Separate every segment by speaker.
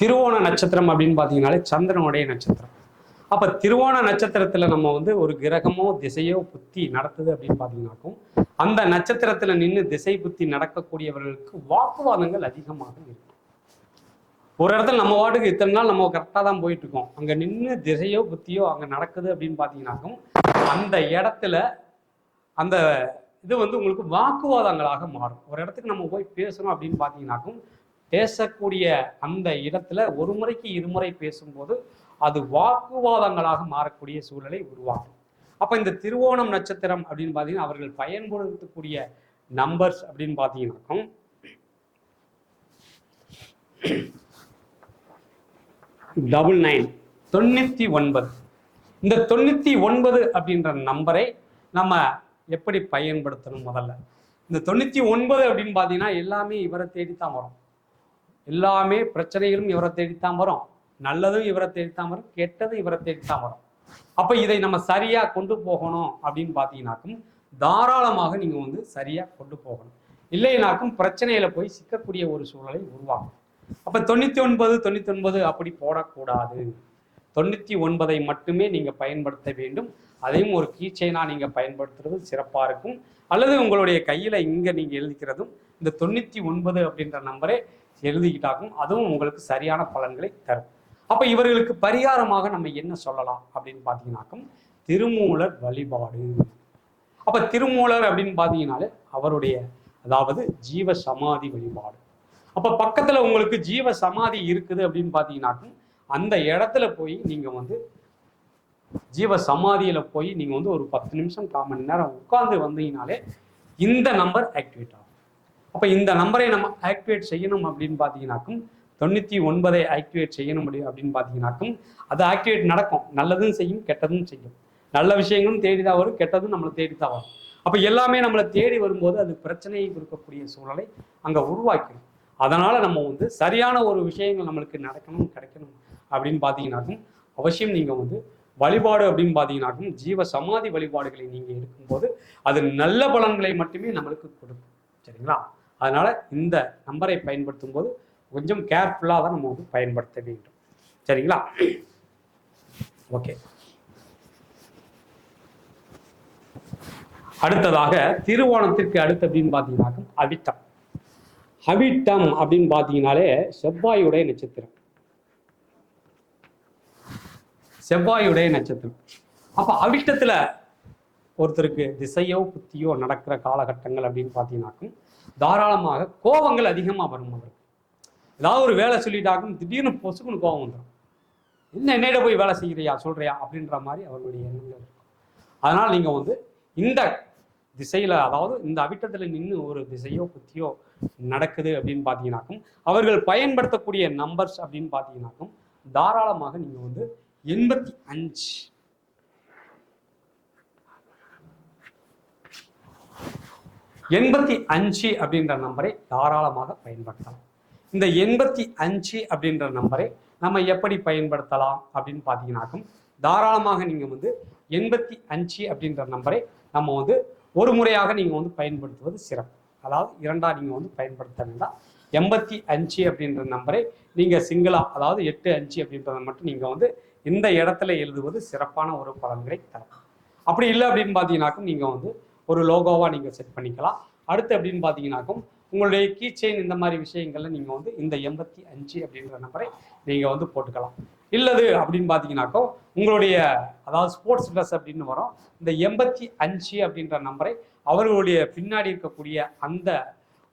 Speaker 1: திருவோண நட்சத்திரம் அப்படின்னு பார்த்தீங்கன்னாலே சந்திரனுடைய நட்சத்திரம். அப்போ திருவோண நட்சத்திரத்தில் நம்ம வந்து ஒரு கிரகமோ திசையோ புத்தி நடத்துது அப்படின்னு பார்த்தீங்கன்னாக்கும் அந்த நட்சத்திரத்தில் நின்று திசை புத்தி நடக்கக்கூடியவர்களுக்கு வாக்குவாதங்கள் அதிகமாக இருக்கும். ஒரு இடத்துல நம்ம வாட்டுக்கு இத்தனை நாள் நம்ம கரெக்டாக தான் போயிட்டு இருக்கோம் அங்கே நின்று திசையோ புத்தியோ அங்கே நடக்குது அப்படின்னு பார்த்தீங்கன்னாக்கும் அந்த இடத்துல அந்த இது வந்து உங்களுக்கு வாக்குவாதங்களாக மாறும். ஒரு இடத்துக்கு நம்ம போய் பேசணும் அப்படின்னு பார்த்தீங்கன்னாக்கும் பேசக்கூடிய அந்த இடத்துல ஒரு முறைக்கு இருமுறை பேசும்போது அது வாக்குவாதங்களாக மாறக்கூடிய சூழலை உருவாகும். அப்போ இந்த திருவோணம் நட்சத்திரம் அப்படின்னு பார்த்தீங்கன்னா அவர்கள் பயன்படுத்தக்கூடிய நம்பர்ஸ் அப்படின்னு பார்த்தீங்கன்னாக்கும் டபுள் நைன் தொண்ணூற்றி ஒன்பது. இந்த தொண்ணூற்றி ஒன்பது அப்படின்ற நம்பரை நம்ம எப்படி பயன்படுத்தணும் முதல்ல? இந்த தொண்ணூற்றி ஒன்பது அப்படின்னு பார்த்தீங்கன்னா எல்லாமே இவரை தேடித்தான் வரும். எல்லாமே பிரச்சனைகளும் இவரை தேடித்தான் வரும். நல்லதும் இவரை தேடித்தான் வரும் கெட்டதும் இவரை தேடித்தான் வரும். அப்போ இதை நம்ம சரியாக கொண்டு போகணும் அப்படின்னு பார்த்தீங்கன்னாக்கும் தாராளமாக நீங்கள் வந்து சரியாக கொண்டு போகணும். இல்லைனாக்கும் பிரச்சனையில போய் சிக்கக்கூடிய ஒரு சூழலை உருவாகும் அப்போ தொண்ணூற்றி ஒன்பது தொண்ணூற்றி ஒன்பது அப்படி போடக்கூடாது. தொண்ணூற்றி ஒன்பதை மட்டுமே நீங்கள் பயன்படுத்த வேண்டும். அதையும் ஒரு கீச்சைனா நீங்கள் பயன்படுத்துறது சிறப்பாக இருக்கும். அல்லது உங்களுடைய கையில் இங்கே நீங்கள் எழுதிக்கிறதும் இந்த தொண்ணூற்றி ஒன்பது அப்படின்ற நம்பரை எழுதிக்கிட்டாக்கும் அதுவும் உங்களுக்கு சரியான பலன்களை தரும். அப்போ இவர்களுக்கு பரிகாரமாக நம்ம என்ன சொல்லலாம் அப்படின்னு பார்த்தீங்கன்னாக்கும் திருமூலர் வழிபாடு. அப்போ திருமூலர் அப்படின்னு பார்த்தீங்கன்னாலே அவருடைய அதாவது ஜீவ சமாதி வழிபாடு. அப்போ பக்கத்தில் உங்களுக்கு ஜீவ சமாதி இருக்குது அப்படின்னு பார்த்தீங்கன்னாக்கும் அந்த இடத்துல போய் நீங்கள் வந்து ஜீவ சமாதியில் போய் நீங்கள் வந்து ஒரு பத்து நிமிஷம் கால் மணி நேரம் உட்காந்து வந்தீங்கனாலே இந்த நம்பர் ஆக்டிவேட் ஆகும். அப்போ இந்த நம்பரை நம்ம ஆக்டிவேட் செய்யணும் அப்படின்னு பார்த்தீங்கன்னாக்கும் தொண்ணூற்றி ஒன்பதை ஆக்டிவேட் செய்யணும் அப்படி அப்படின்னு பார்த்தீங்கன்னாக்கும் அது ஆக்டிவேட் நடக்கும். நல்லதும் செய்யும் கெட்டதும் செய்யும். நல்ல விஷயங்களும் தேடி தான் வரும் கெட்டதும் நம்மளை தேடி தான் வரும். அப்போ எல்லாமே நம்மளை தேடி வரும்போது அது பிரச்சனையை கொடுக்கக்கூடிய சூழலை அங்கே உருவாக்கிடும். அதனால் நம்ம வந்து சரியான ஒரு விஷயங்கள் நம்மளுக்கு நடக்கணும் கிடைக்கணும் அப்படின்னு பார்த்தீங்கன்னாக்கும் அவசியம் நீங்கள் வந்து வழிபாடு அப்படின்னு பார்த்தீங்கன்னாக்கும் ஜீவ சமாதி வழிபாடுகளை நீங்கள் எடுக்கும்போது அது நல்ல பலன்களை மட்டுமே நம்மளுக்கு கொடுக்கும். சரிங்களா? அதனால இந்த நம்பரை பயன்படுத்தும் போது கொஞ்சம் கேர்ஃபுல்லாக தான் நம்ம வந்து பயன்படுத்த வேண்டும். சரிங்களா? ஓகே அடுத்ததாக திருவோணத்திற்கு அடுத்து அப்படின்னு பார்த்தீங்கன்னாக்கும் அவிட்டம். அவிட்டம் அப்படின்னு பார்த்தீங்கன்னாலே செவ்வாயுடைய நட்சத்திரம். செவ்வாயுடைய நட்சத்திரம். அப்போ அவிட்டத்தில் ஒருத்தருக்கு திசையோ புத்தியோ நடக்கிற காலகட்டங்கள் அப்படின்னு பார்த்தீங்கன்னாக்கும் தாராளமாக கோபங்கள் அதிகமாக வரும் அவருக்கு. ஏதாவது ஒரு வேலை சொல்லிட்டாக்கும் திடீர்னு பொசுக்குன்னு கோபம் வந்துடும் என்ன என்னிட போய் வேலை செய்கிறியா சொல்றியா அப்படின்ற மாதிரி அவர்களுடைய எண்ணங்கள் இருக்கும். அதனால் நீங்கள் வந்து இந்த திசையில் அதாவது இந்த அவிட்டத்தில் நின்று ஒரு திசையோ புத்தியோ நடக்குது அப்படின்னு பார்த்தீங்கன்னாக்கும் அவர்கள் பயன்படுத்தக்கூடிய நம்பர்ஸ் அப்படின்னு பார்த்தீங்கன்னாக்கும் தாராளமாக நீங்கள் வந்து எண்பத்தி அஞ்சு எண்பத்தி அஞ்சு அப்படின்ற நம்பரை தாராளமாக பயன்படுத்தலாம். இந்த எண்பத்தி அஞ்சு அப்படின்ற நம்பரை நம்ம எப்படி பயன்படுத்தலாம் அப்படின்னு பார்த்தீங்கன்னாக்கும் தாராளமாக நீங்கள் வந்து எண்பத்தி அஞ்சு அப்படின்ற நம்பரை நம்ம வந்து ஒரு முறையாக நீங்கள் வந்து பயன்படுத்துவது சிறப்பு. அதாவது இரண்டாக நீங்கள் வந்து பயன்படுத்த வேண்டாம். எண்பத்தி அஞ்சு அப்படின்ற நம்பரை நீங்கள் சிங்கிளாக அதாவது எட்டு அஞ்சு அப்படின்றத மட்டும் நீங்கள் வந்து இந்த இடத்துல எழுதுவது சிறப்பான ஒரு பலன்களை தரும். அப்படி இல்லை அப்படின்னு பார்த்தீங்கன்னாக்கும் நீங்கள் வந்து ஒரு லோகோவாக நீங்கள் செட் பண்ணிக்கலாம். அடுத்து அப்படின்னு பார்த்தீங்கன்னாக்கும் உங்களுடைய கீ செயின் இந்த மாதிரி விஷயங்கள்ல நீங்கள் வந்து இந்த எண்பத்தி அஞ்சு அப்படின்ற நம்பரை நீங்கள் வந்து போட்டுக்கலாம். இல்லது அப்படின்னு பார்த்தீங்கன்னாக்கோ உங்களுடைய அதாவது ஸ்போர்ட்ஸ் ட்ரெஸ் அப்படின்னு வரும். இந்த எண்பத்தி அஞ்சு அப்படின்ற நம்பரை அவர்களுடைய பின்னாடி இருக்கக்கூடிய அந்த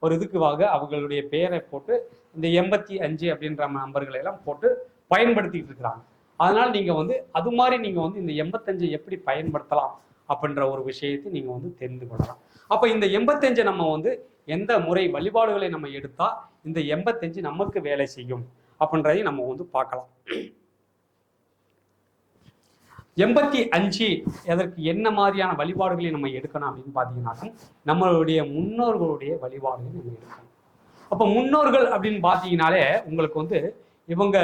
Speaker 1: ஒரு இதுக்குவாக அவர்களுடைய பெயரை போட்டு இந்த எண்பத்தி அஞ்சு அப்படின்ற நம்பர்களை எல்லாம் போட்டு பயன்படுத்திக்கிட்டு இருக்கிறாங்க. அதனால் நீங்கள் வந்து அது மாதிரி நீங்கள் வந்து இந்த எண்பத்தஞ்சை எப்படி பயன்படுத்தலாம் அப்படின்ற ஒரு விஷயத்தை நீங்கள் வந்து தெரிந்து கொள்ளலாம். அப்போ இந்த எண்பத்தஞ்சை நம்ம வந்து எந்த முறை வழிபாடுகளை நம்ம எடுத்தால் இந்த எண்பத்தஞ்சு நமக்கு வேலை செய்யும் அப்படின்றதையும் நம்ம வந்து பார்க்கலாம். எண்பத்தி அஞ்சு எதற்கு என்ன மாதிரியான வழிபாடுகளை நம்ம எடுக்கணும் அப்படின்னு பார்த்தீங்கன்னாக்கா நம்மளுடைய முன்னோர்களுடைய வழிபாடுகளை நம்ம எடுக்கணும். அப்போ முன்னோர்கள் அப்படின்னு பார்த்தீங்கனாலே உங்களுக்கு வந்து இவங்க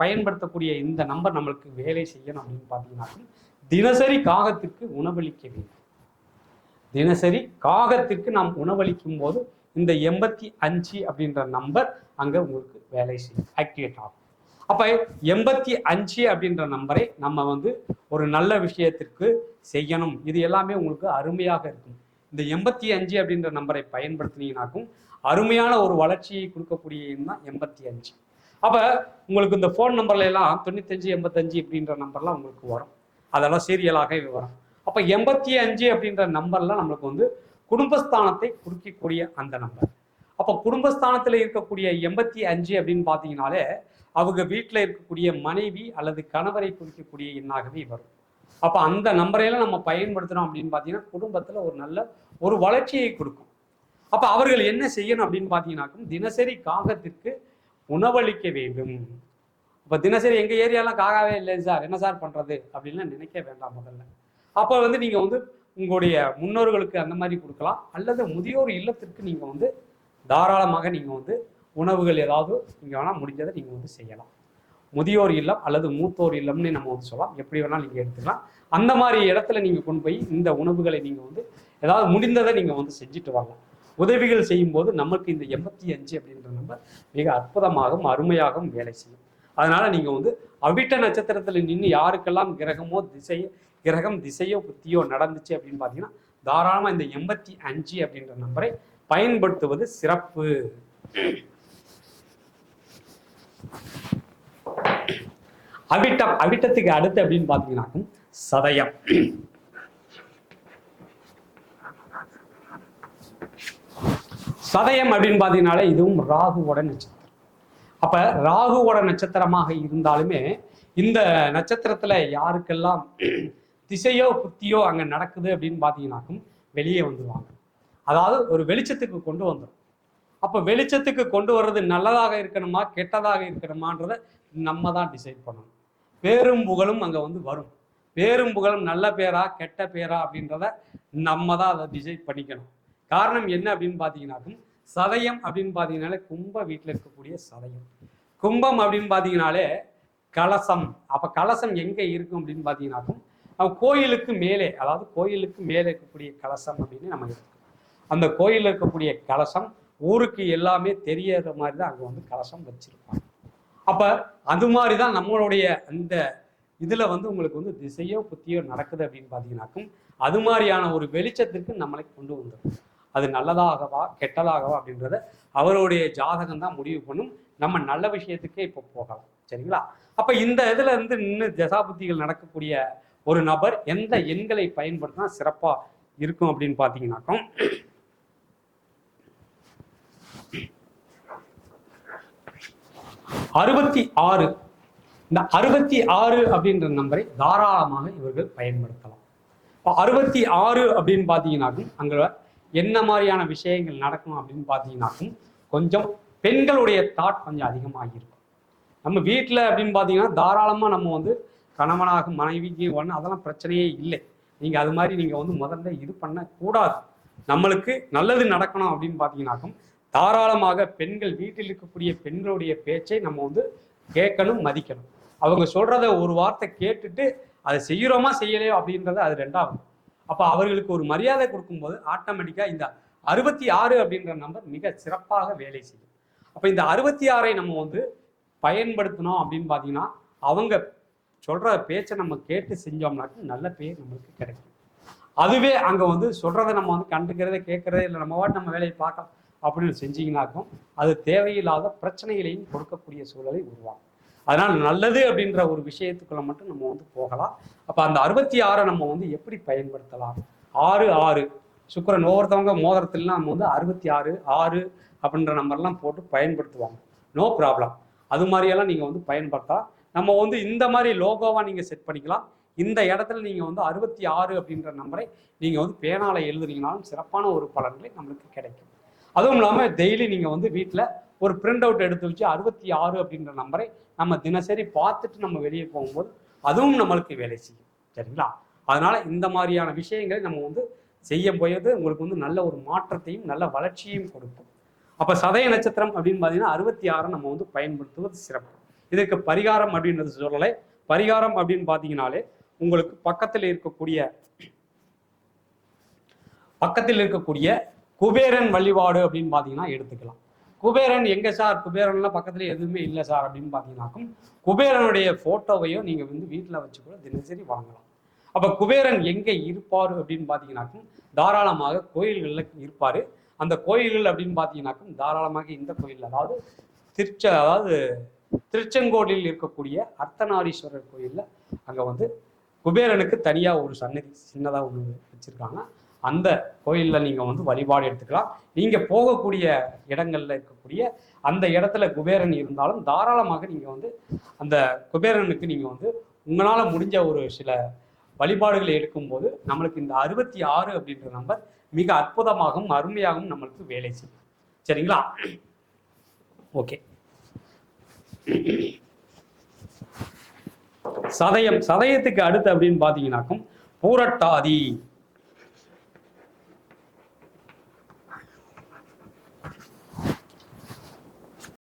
Speaker 1: பயன்படுத்தக்கூடிய இந்த நம்பர் நம்மளுக்கு வேலை செய்யணும் அப்படின்னு பார்த்தீங்கன்னாக்கும் தினசரி காகத்திற்கு உணவளிக்க வேண்டும். தினசரி காகத்திற்கு நாம் உணவளிக்கும் போது இந்த எண்பத்தி அஞ்சு அப்படின்ற நம்பர் அங்கே உங்களுக்கு வேலை செய்யும். ஆக்டிவேட் ஆகும். அப்போ எண்பத்தி அஞ்சு அப்படின்ற நம்பரை நம்ம வந்து ஒரு நல்ல விஷயத்திற்கு செய்யணும். இது எல்லாமே உங்களுக்கு அருமையாக இருக்கும். இந்த எண்பத்தி அஞ்சு அப்படின்ற நம்பரை பயன்படுத்தினீங்கனாக்கும் அருமையான ஒரு வளர்ச்சியை கொடுக்கக்கூடிய தான் எண்பத்தி அஞ்சு. அப்போ உங்களுக்கு இந்த ஃபோன் நம்பர்ல எல்லாம் தொண்ணூத்தஞ்சு எண்பத்தஞ்சு அப்படின்ற நம்பர்லாம் உங்களுக்கு வரும். அதெல்லாம் சீரியலாகவே வரும். அப்ப எண்பத்தி அஞ்சு அப்படின்ற நம்பர்லாம் நம்மளுக்கு வந்து குடும்பஸ்தானத்தை குறிக்கக்கூடிய அந்த நம்பர். அப்போ குடும்பஸ்தானத்தில் இருக்கக்கூடிய எண்பத்தி அஞ்சு அப்படின்னு பார்த்தீங்கனாலே அவங்க வீட்டில் இருக்கக்கூடிய மனைவி அல்லது கணவரை குறிக்கக்கூடிய எண்ணாகவே வரும். அப்போ அந்த நம்பரையெல்லாம் நம்ம பயன்படுத்துகிறோம் அப்படின்னு பார்த்தீங்கன்னா குடும்பத்தில் ஒரு நல்ல ஒரு வளர்ச்சியை கொடுக்கும். அப்போ அவர்கள் என்ன செய்யணும் அப்படின்னு பார்த்தீங்கன்னாக்கும் தினசரி காகத்திற்கு உணவளிக்க வேண்டும். இப்போ தினசரி எங்கள் ஏரியாலாம் காகாவே இல்லை சார். என்ன சார் பண்ணுறது அப்படின்லாம் நினைக்க வேண்டாம் முதல்ல. அப்போ வந்து நீங்கள் வந்து உங்களுடைய முன்னோர்களுக்கு அந்த மாதிரி கொடுக்கலாம். அல்லது முதியோர் இல்லத்திற்கு நீங்கள் வந்து தாராளமாக நீங்கள் வந்து உணவுகள் ஏதாவது நீங்கள் வேணால் முடிஞ்சதை நீங்கள் வந்து செய்யலாம். முதியோர் இல்லம் அல்லது மூத்தோர் இல்லம்னு நம்ம வந்து சொல்லலாம். எப்படி வேணாலும் நீங்கள் எடுத்துக்கலாம். அந்த மாதிரி இடத்துல நீங்கள் கொண்டு போய் இந்த உணவுகளை நீங்கள் வந்து ஏதாவது முடிந்ததை நீங்கள் வந்து செஞ்சுட்டு வரலாம் உதவிகள் செய்யும்போது நமக்கு இந்த எண்பத்தி அஞ்சு அப்படின்ற நம்பர் மிக அற்புதமாகவும் அருமையாகவும் வேலை செய்யும். அதனால் நீங்கள் வந்து அவிட்ட நட்சத்திரத்தில் நின்று யாருக்கெல்லாம் கிரகமோ திசை கிரகம் திசையோ புத்தியோ நடந்துச்சு அப்படின்னு பார்த்தீங்கன்னா தாராளமாக இந்த எண்பத்தி அஞ்சு அப்படின்ற நம்பரை பயன்படுத்துவது சிறப்பு. அவிட்டம் அவிட்டத்துக்கு அடுத்து அப்படின்னு பார்த்தீங்கன்னாக்கும் சதயம். சதயம் அப்படின்னு பார்த்தீங்கனாலே இதுவும் ராகுவோட நட்சத்திரம். அப்ப ராகுவோட நட்சத்திரமாக இருந்தாலுமே இந்த நட்சத்திரத்துல யாருக்கெல்லாம் திசையோ புத்தியோ அங்க நடக்குது அப்படின்னு பார்த்தீங்கன்னாக்கும் வெளியே வந்துருவாங்க. அதாவது ஒரு வெளிச்சத்துக்கு கொண்டு வந்துடும் அப்ப வெளிச்சத்துக்கு கொண்டு வர்றது நல்லதாக இருக்கணுமா கெட்டதாக இருக்கணுமான்றத நம்ம தான் டிசைட் பண்ணணும். பேரும் புகழும் அங்க வந்து வரும். பேரும் புகழும் நல்ல பேரா கெட்ட பேரா அப்படின்றத நம்ம தான் அதை டிசைட் பண்ணிக்கணும். காரணம் என்ன அப்படின்னு பார்த்தீங்கன்னாக்கும் சதயம் அப்படின்னு பார்த்தீங்கனாலே கும்ப வீட்டில் இருக்கக்கூடிய சதயம். கும்பம் அப்படின்னு பார்த்தீங்கனாலே கலசம். அப்போ கலசம் எங்கே இருக்கும் அப்படின்னு பார்த்தீங்கன்னாக்கும் கோயிலுக்கு மேலே அதாவது கோயிலுக்கு மேலே இருக்கக்கூடிய கலசம் அப்படின்னு நம்ம எடுத்துக்கணும். அந்த கோயிலில் இருக்கக்கூடிய கலசம் ஊருக்கு எல்லாமே தெரியற மாதிரி தான் அங்கே வந்து கலசம் வச்சிருப்பாங்க. அப்போ அது மாதிரி தான் நம்மளுடைய அந்த இதில் வந்து உங்களுக்கு வந்து திசையோ புத்தியோ நடக்குது அப்படின்னு பார்த்தீங்கன்னாக்கும் அது மாதிரியான ஒரு வெளிச்சத்திற்கு நம்மளை கொண்டு வந்துடும் அது நல்லதாகவா கெட்டதாகவா அப்படின்றத அவருடைய ஜாதகம் தான் முடிவு பண்ணும். நம்ம நல்ல விஷயத்துக்கே இப்போ போகலாம். சரிங்களா? அப்போ இந்த இதில் இருந்து நின்று தசாபுத்திகள் நடக்கக்கூடிய ஒரு நபர் எந்த எண்களை பயன்படுத்தினா சிறப்பாக இருக்கும் அப்படின்னு பார்த்தீங்கன்னாக்கும் அறுபத்தி ஆறு இந்த அறுபத்தி ஆறு அப்படின்ற நம்பரை தாராளமாக இவர்கள் பயன்படுத்தலாம். இப்போ அறுபத்தி ஆறு அப்படின்னு பார்த்தீங்கன்னாக்கும் அங்கே என்ன மாதிரியான விஷயங்கள் நடக்கும் அப்படின்னு பார்த்தீங்கன்னாக்கும் கொஞ்சம் பெண்களுடைய தாட் கொஞ்சம் அதிகமாக இருக்கும். நம்ம வீட்டில் அப்படின்னு பார்த்தீங்கன்னா தாராளமாக நம்ம வந்து கணவனாகும் மனைவிக்கு ஒன்று அதெல்லாம் பிரச்சனையே இல்லை. நீங்கள் அது மாதிரி நீங்கள் வந்து முதல்ல இது பண்ணக்கூடாது. நம்மளுக்கு நல்லது நடக்கணும் அப்படின்னு பார்த்தீங்கன்னாக்கும் தாராளமாக பெண்கள் வீட்டில் இருக்கக்கூடிய பெண்களுடைய பேச்சை நம்ம வந்து கேட்கணும் மதிக்கணும். அவங்க சொல்கிறத ஒரு வார்த்தை கேட்டுட்டு அதை செய்கிறோமா செய்யலையோ அப்படின்றத அது ரெண்டாவது. அப்போ அவர்களுக்கு ஒரு மரியாதை கொடுக்கும்போது ஆட்டோமேட்டிக்காக இந்த அறுபத்தி ஆறு அப்படின்ற நம்பர் மிக சிறப்பாக வேலை செய்யும். அப்போ இந்த அறுபத்தி ஆறை நம்ம வந்து பயன்படுத்தினோம் அப்படின்னு பார்த்தீங்கன்னா அவங்க சொல்கிற பேச்சை நம்ம கேட்டு செஞ்சோம்னாக்க நல்ல பேர் நம்மளுக்கு கிடைக்கும். அதுவே அங்கே வந்து சொல்கிறத நம்ம வந்து கண்டுக்கிறத கேட்குறதே இல்லை. நம்ம வாட்டு நம்ம வேலையை பார்க்கலாம் அப்படின்னு செஞ்சீங்கனாக்கும் அது தேவையில்லாத பிரச்சனைகளையும் கொடுக்கக்கூடிய சூழலை உருவாகும் அதனால் நல்லது அப்படின்ற ஒரு விஷயத்துக்குள்ள மட்டும் நம்ம வந்து போகலாம். அப்போ அந்த அறுபத்தி ஆறை நம்ம வந்து எப்படி பயன்படுத்தலாம்? ஆறு ஆறு. சுக்கரன் ஒவ்வொருத்தவங்க மோதிரத்துலாம் நம்ம வந்து அறுபத்தி ஆறு ஆறு அப்படின்ற நம்பர்லாம் போட்டு பயன்படுத்துவாங்க. நோ ப்ராப்ளம் அது மாதிரியெல்லாம் நீங்கள் வந்து பயன்படுத்தலாம். நம்ம வந்து இந்த மாதிரி லோகோவாக நீங்கள் செட் பண்ணிக்கலாம். இந்த இடத்துல நீங்கள் வந்து அறுபத்தி ஆறு அப்படின்ற நம்பரை நீங்கள் வந்து பேனால எழுதுனீங்கனாலும் சிறப்பான ஒரு பலன்களை நம்மளுக்கு கிடைக்கும். அதுவும் இல்லாமல் டெய்லி நீங்கள் வந்து வீட்டில் ஒரு பிரிண்ட் அவுட் எடுத்து வச்சு அறுபத்தி ஆறு அப்படின்ற நம்பரை நம்ம தினசரி பார்த்துட்டு நம்ம வெளியே போகும்போது அதுவும் நம்மளுக்கு வேலை செய்யும். சரிங்களா? அதனால இந்த மாதிரியான விஷயங்களை நம்ம வந்து செய்ய போயது உங்களுக்கு வந்து நல்ல ஒரு மாற்றத்தையும் நல்ல வளர்ச்சியையும் கொடுக்கும். அப்போ சதய நட்சத்திரம் அப்படின்னு பார்த்தீங்கன்னா அறுபத்தி ஆறை நம்ம வந்து பயன்படுத்துவது சிறப்பு. இதற்கு பரிகாரம் அப்படின்றது சொல்லலை. பரிகாரம் அப்படின்னு பார்த்தீங்கனாலே உங்களுக்கு பக்கத்தில் இருக்கக்கூடிய பக்கத்தில் இருக்கக்கூடிய குபேரன் வழிபாடு அப்படின்னு பார்த்தீங்கன்னா எடுத்துக்கலாம். குபேரன் எங்க சார்? குபேரன்லாம் பக்கத்துல எதுவுமே இல்லை சார் அப்படின்னு பார்த்தீங்கன்னாக்கும் குபேரனுடைய போட்டோவையும் நீங்க வந்து வீட்டில் வச்சு கூட தினசரி வாங்கலாம். அப்ப குபேரன் எங்க இருப்பார் அப்படின்னு பார்த்தீங்கன்னாக்கும் தாராளமாக கோயில்களில் இருப்பார். அந்த கோயில்கள் அப்படின்னு பார்த்தீங்கன்னாக்கும் தாராளமாக இந்த கோயில் அதாவது திருச்ச அதாவது திருச்செங்கோடில் இருக்கக்கூடிய அர்த்தநாரீஸ்வரர் கோயிலில் அங்கே வந்து குபேரனுக்கு தனியாக ஒரு சன்னதி சின்னதாக ஒன்று வச்சுருக்காங்க. அந்த கோயிலில் நீங்கள் வந்து வழிபாடு எடுத்துக்கலாம். நீங்கள் போகக்கூடிய இடங்களில் இருக்கக்கூடிய அந்த இடத்துல குபேரன் இருந்தாலும் தாராளமாக நீங்கள் வந்து அந்த குபேரனுக்கு நீங்கள் வந்து உங்களால் முடிஞ்ச ஒரு சில வழிபாடுகளை எடுக்கும்போது நம்மளுக்கு இந்த அறுபத்தி ஆறு அப்படின்ற நம்பர் மிக அற்புதமாகவும் அருமையாகவும் நம்மளுக்கு வேலை செய்யும். சரிங்களா? ஓகே. சதயம் சதயத்துக்கு அடுத்து அப்படின்னு பார்த்தீங்கன்னாக்கும் பூரட்டாதி.